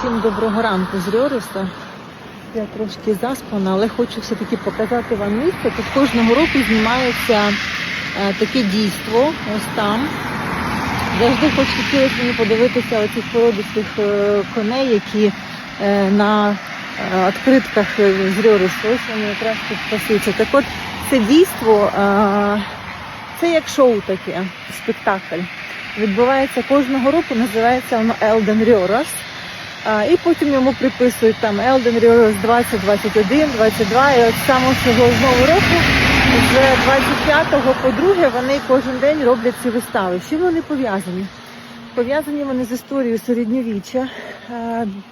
Всім доброго ранку з Рьориса. Я трошки заспана, але хочу все-таки показати вам місце. Тут кожного року знімається е, таке дійство, ось там. Завжди хоч хотілося мені подивитися оцих породистих е, коней, які е, на відкритках з Рьорису. Ось вони якраз тут пасуються. Так от це дійство, це як шоу таке, спектакль. Відбувається кожного року, називається воно Елден Рьорас. І потім йому приписують там Elden Ring 20, 21, 22. І от з самого цього знову року, з 25 по 2 вони кожен день роблять ці вистави. Чим вони пов'язані? Пов'язані вони з історією середньовіччя.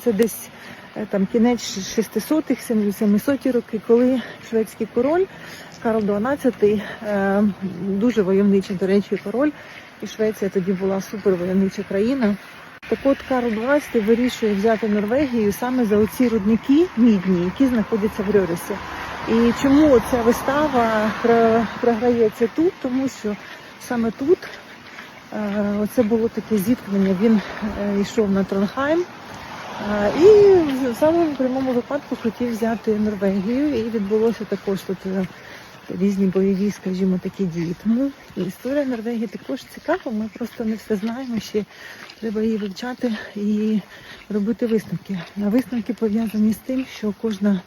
Це десь е, там кінець 600-х, 700-ті роки, коли шведський король Карл XII, е, дуже войовничий, до речі, король, і Швеція тоді була супервойовнича країна. Так от Карл XII вирішує взяти Норвегію саме за оці рудники мідні, які знаходяться в Рьорисі. І чому ця вистава про- програється тут? Тому що саме тут е, оце було таке зіткнення. Він е, йшов на Тронхайм е, і в самому прямому випадку хотів взяти Норвегію. І відбулося також тут різні бойові, скажімо, такі дії. Тому історія Норвегії також цікава. Ми просто не все знаємо ще. Треба її вивчати і робити висновки. А висновки пов'язані з тим, що кожна,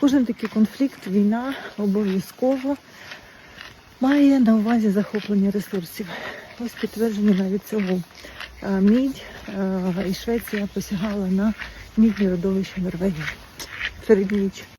кожен такий конфлікт, війна обов'язково має на увазі захоплення ресурсів. Ось підтвердження навіть цього. Мідь і Швеція посягала на мідні родовища Норвегії. Середньовіччя.